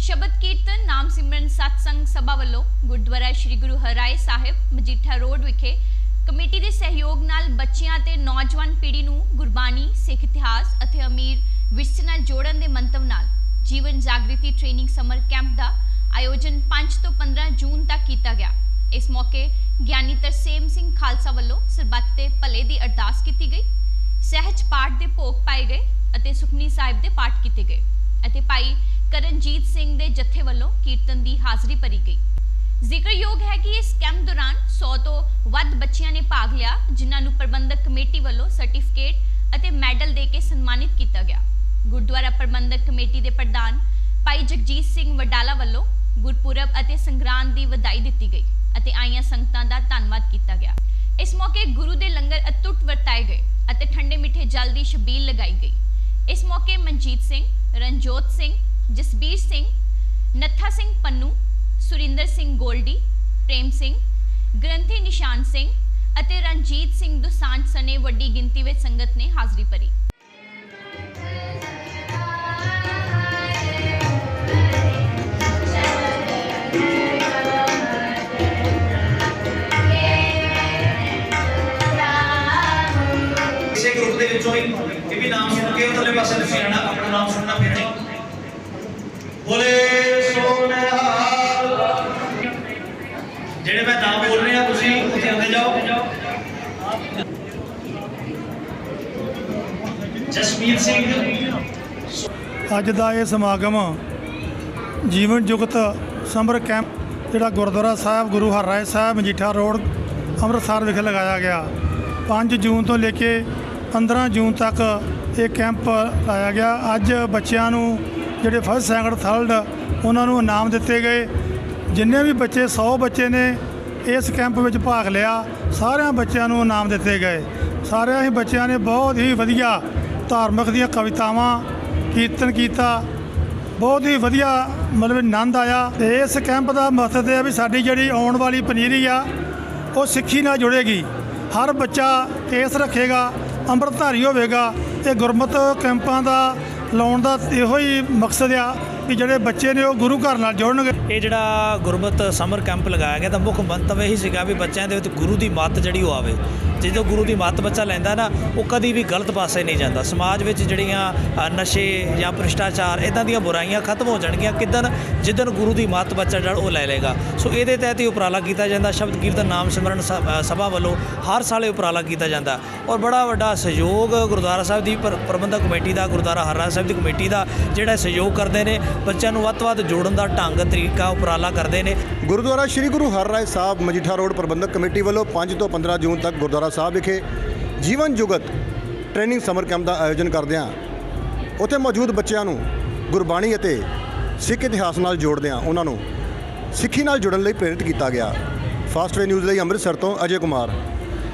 ਸ਼ਬਦ ਕੀਰਤਨ ਨਾਮ ਸਿਮਰਨ ਸਤਸੰਗ ਸਭਾ ਵੱਲੋਂ ਗੁਰਦੁਆਰਾ ਸ੍ਰੀ ਗੁਰੂ ਹਰਾਏ ਸਾਹਿਬ ਮਜੀਠਾ ਰੋਡ ਵਿਖੇ ਕਮੇਟੀ ਦੇ ਸਹਿਯੋਗ ਨਾਲ ਬੱਚਿਆਂ ਤੇ ਨੌਜਵਾਨ ਪੀੜ੍ਹੀ ਨੂੰ ਗੁਰਬਾਣੀ ਸਿੱਖ ਇਤਿਹਾਸ ਅਤੇ ਅਮੀਰ ਵਿਰਸੇ ਨਾਲ ਜੋੜਨ ਦੇ ਮੰਤਵ ਨਾਲ ਜੀਵਨ ਜਾਗ੍ਰਿਤੀ ਟ੍ਰੇਨਿੰਗ ਸਮਰ ਕੈਂਪ ਦਾ ਆਯੋਜਨ 5 ਤੋਂ 15 ਜੂਨ ਤੱਕ ਕੀਤਾ ਗਿਆ ਇਸ ਮੌਕੇ ਗਿਆਨੀ ਤਰਸੇਮ ਸਿੰਘ ਖਾਲਸਾ ਵੱਲੋਂ ਸਰਬੱਤ ਦੇ ਭਲੇ ਦੀ ਅਰਦਾਸ ਕੀਤੀ ਗਈ ਸਹਿਜ ਪਾਠ ਦੇ ਭੋਗ ਪਾਏ ਗਏ ਅਤੇ ਸੁਖਮਨੀ ਸਾਹਿਬ ਦੇ ਪਾਠ ਕੀਤੇ ਗਏ ਅਤੇ ਭਾਈ ਕਰਨਜੀਤ ਸਿੰਘ ਦੇ ਜਥੇ ਵੱਲੋਂ ਕੀਰਤਨ ਦੀ ਹਾਜ਼ਰੀ ਭਰੀ ਗਈ। ਜ਼ਿਕਰਯੋਗ ਹੈ ਕਿ ਇਸ ਕੈਂਪ ਦੌਰਾਨ 100 ਤੋਂ ਵੱਧ ਬੱਚਿਆਂ ਨੇ ਭਾਗ ਲਿਆ, ਜਿਨ੍ਹਾਂ ਨੂੰ ਪ੍ਰਬੰਧਕ ਕਮੇਟੀ ਵੱਲੋਂ ਸਰਟੀਫਿਕੇਟ ਅਤੇ ਮੈਡਲ ਦੇ ਕੇ ਸਨਮਾਨਿਤ ਕੀਤਾ ਗਿਆ। ਗੁਰਦੁਆਰਾ ਪ੍ਰਬੰਧਕ ਕਮੇਟੀ ਦੇ ਪ੍ਰਧਾਨ ਭਾਈ ਜਗਜੀਤ ਸਿੰਘ ਵਡਾਲਾ ਵੱਲੋਂ ਗੁਰਪੁਰਬ ਅਤੇ ਸੰਗਰਾਂਦ ਦੀ ਵਧਾਈ ਦਿੱਤੀ ਗਈ ਅਤੇ ਆਈਆਂ ਸੰਗਤਾਂ ਦਾ ਧੰਨਵਾਦ ਕੀਤਾ ਗਿਆ। ਇਸ ਮੌਕੇ ਗੁਰੂ ਦੇ ਲੰਗਰ ਅਤੁੱਟ ਵਰਤਾਏ ਗਏ ਅਤੇ ਠੰਡੇ ਮਿੱਠੇ ਜਲ ਦੀ ਸ਼ਬੀਲ ਲਗਾਈ ਗਈ। ਇਸ ਮੌਕੇ ਮਨਜੀਤ ਸਿੰਘ, ਰਣਜੋਤ ਸਿੰਘ ਜਸਬੀਰ ਸਿੰਘ, ਨੱਥਾ ਸਿੰਘ ਪੰਨੂ, ਸੁਰਿੰਦਰ ਸਿੰਘ ਗੋਲਡੀ, ਪ੍ਰੇਮ ਸਿੰਘ, ਗ੍ਰੰਥੀ ਨਿਸ਼ਾਨ ਸਿੰਘ ਅਤੇ ਰਣਜੀਤ ਸਿੰਘ ਦੁਸਾਂਝ ਸਣੇ ਵੱਡੀ ਗਿਣਤੀ ਵਿੱਚ ਸੰਗਤ ਨੇ ਹਾਜ਼ਰੀ ਭਰੀ। ਵਿੱਚੋਂ ਹੀ, ਇਹ ਵੀ ਨਾਮ ਸੁਣ ਕੇ ਉਧਰਲੇ ਪਾਸੇ ਤੁਸੀਂ ਜਾਣਾ ਆਪਣਾ ਨਾਮ ਸੁਣਨਾ ਫਿਰ ਜਾਓ ਜਸਮੀਤ ਸਿੰਘ। ਅੱਜ ਦਾ ਇਹ ਸਮਾਗਮ ਜੀਵਨ ਜੁਗਤ ਸਮਰ ਕੈਂਪ, ਜਿਹੜਾ ਗੁਰਦੁਆਰਾ ਸਾਹਿਬ, ਗੁਰੂ ਹਰਰਾਏ ਸਾਹਿਬ, ਮਜੀਠਾ ਰੋਡ, ਅੰਮ੍ਰਿਤਸਰ ਵਿਖੇ ਲਗਾਇਆ ਗਿਆ। 5 ਜੂਨ ਤੋਂ ਲੈ ਕੇ 15 ਜੂਨ ਤੱਕ ਇਹ ਕੈਂਪ ਲਾਇਆ ਗਿਆ। ਅੱਜ ਬੱਚਿਆਂ ਨੂੰ ਜਿਹੜੇ ਫਸਟ ਸੈਕੰਡ, ਥਰਡ, ਉਹਨਾਂ ਨੂੰ ਇਨਾਮ ਦਿੱਤੇ ਗਏ। ਜਿੰਨੇ ਵੀ ਬੱਚੇ 100 ਬੱਚੇ ਨੇ ਇਸ ਕੈਂਪ ਵਿੱਚ ਭਾਗ ਲਿਆ। ਸਾਰਿਆਂ ਬੱਚਿਆਂ ਨੂੰ ਇਨਾਮ ਦਿੱਤੇ ਗਏ। ਸਾਰਿਆਂ ਹੀ ਬੱਚਿਆਂ ਨੇ ਬਹੁਤ ਹੀ ਵਧੀਆ ਧਾਰਮਿਕ ਦੀਆਂ ਕਵਿਤਾਵਾਂ ਕੀਰਤਨ ਕੀਤਾ। ਬਹੁਤ ਹੀ ਵਧੀਆ ਮਤਲਬ ਆਨੰਦ ਆਇਆ। ਤੇ ਇਸ ਕੈਂਪ ਦਾ ਮਕਸਦ ਇਹ ਹੈ ਵੀ ਸਾਡੀ ਜਿਹੜੀ ਆਉਣ ਵਾਲੀ ਪਨੀਰੀ ਆ, ਉਹ ਸਿੱਖੀ ਨਾਲ ਜੁੜੇਗੀ। ਹਰ ਬੱਚਾ ਕੇਸ ਰੱਖੇਗਾ, ਅੰਮ੍ਰਿਤਧਾਰੀ ਹੋਵੇਗਾ। ਇਹ ਗੁਰਮਤ ਕੈਂਪਾਂ ਦਾ ਲਾਉਣ ਦਾ ਇਹੋ ਹੀ ਮਕਸਦ ਆ। ਕਿ ਜਿਹੜੇ ਬੱਚੇ ਨੇ ਉਹ ਗੁਰੂ ਘਰ ਨਾਲ ਜੁੜਨਗੇ। ਇਹ ਜਿਹੜਾ ਗੁਰਮਤ ਸਮਰ ਕੈਂਪ ਲਗਾਇਆ ਗਿਆ ਤਾਂ ਮੁੱਖ ਮੰਤਵ ਇਹੀ ਸੀਗਾ ਵੀ ਬੱਚਿਆਂ ਦੇ ਵਿੱਚ ਗੁਰੂ ਦੀ ਮੱਤ ਜਿਹੜੀ ਉਹ ਆਵੇ। ਜਦੋਂ ਗੁਰੂ ਦੀ ਮੱਤ ਬੱਚਾ ਲੈਂਦਾ ਨਾ, ਉਹ ਕਦੀ ਵੀ ਗਲਤ ਪਾਸੇ ਨਹੀਂ ਜਾਂਦਾ। ਸਮਾਜ ਵਿੱਚ ਜਿਹੜੀਆਂ ਨਸ਼ੇ ਜਾਂ ਭ੍ਰਿਸ਼ਟਾਚਾਰ ਇਦਾਂ ਦੀਆਂ ਬੁਰਾਈਆਂ ਖਤਮ ਹੋ ਜਾਣਗੀਆਂ ਕਿਦਨ ਜਿੱਦਨ ਗੁਰੂ ਦੀ ਮੱਤ ਬੱਚਾ ਜਿਹੜਾ ਉਹ ਲੈ ਲੇਗਾ ਸੋ ਇਹਦੇ ਤਹਿਤ ਹੀ ਉਪਰਾਲਾ ਕੀਤਾ ਜਾਂਦਾ। ਸ਼ਬਦ ਕੀਰਤਨ ਨਾਮ ਸਿਮਰਨ ਸ- ਸਭਾ ਵੱਲੋਂ ਹਰ ਸਾਲ ਇਹ ਉਪਰਾਲਾ ਕੀਤਾ ਜਾਂਦਾ। ਔਰ ਬੜਾ ਵੱਡਾ ਸਹਿਯੋਗ ਗੁਰਦੁਆਰਾ ਸਾਹਿਬ ਦੀ ਪ੍ਰ- ਪ੍ਰਬੰਧਕ ਕਮੇਟੀ ਦਾ, ਗੁਰਦੁਆਰਾ ਹਰਰਾ ਸਾਹਿਬ ਦੀ ਕਮੇਟੀ ਦਾ ਜਿਹੜਾ ਸਹਿਯੋਗ ਕਰਦੇ ਨੇ ਬੱਚਿਆਂ ਨੂੰ ਵੱਧ ਤੋਂ ਵੱਧ ਜੋੜਨ ਦਾ ਢੰਗ, ਤਰੀਕਾ, ਉਪਰਾਲਾ ਕਰਦੇ ਨੇ। ਗੁਰਦੁਆਰਾ ਸ੍ਰੀ ਗੁਰੂ ਹਰਰਾਏ ਸਾਹਿਬ, ਮਜੀਠਾ ਰੋਡ ਪ੍ਰਬੰਧਕ ਕਮੇਟੀ ਵੱਲੋਂ 5 ਤੋਂ 15 ਜੂਨ ਤੱਕ ਗੁਰਦੁਆਰਾ ਸਾਹਿਬ ਵਿਖੇ ਜੀਵਨ ਜੁਗਤ ਟ੍ਰੇਨਿੰਗ ਸਮਰ ਕੈਂਪ ਦਾ ਆਯੋਜਨ ਕਰਦੇ ਹਾਂ। ਉੱਥੇ ਮੌਜੂਦ ਬੱਚਿਆਂ ਨੂੰ ਗੁਰਬਾਣੀ ਅਤੇ ਸਿੱਖ ਇਤਿਹਾਸ ਨਾਲ ਜੋੜਦੇ ਹਾਂ। ਉਹਨਾਂ ਨੂੰ ਸਿੱਖੀ ਨਾਲ ਜੁੜਨ ਲਈ ਪ੍ਰੇਰਿਤ ਕੀਤਾ ਗਿਆ। ਫਾਸਟਵੇ ਨਿਊਜ਼ ਲਈ ਅੰਮ੍ਰਿਤਸਰ ਤੋਂ ਅਜੇ ਕੁਮਾਰ।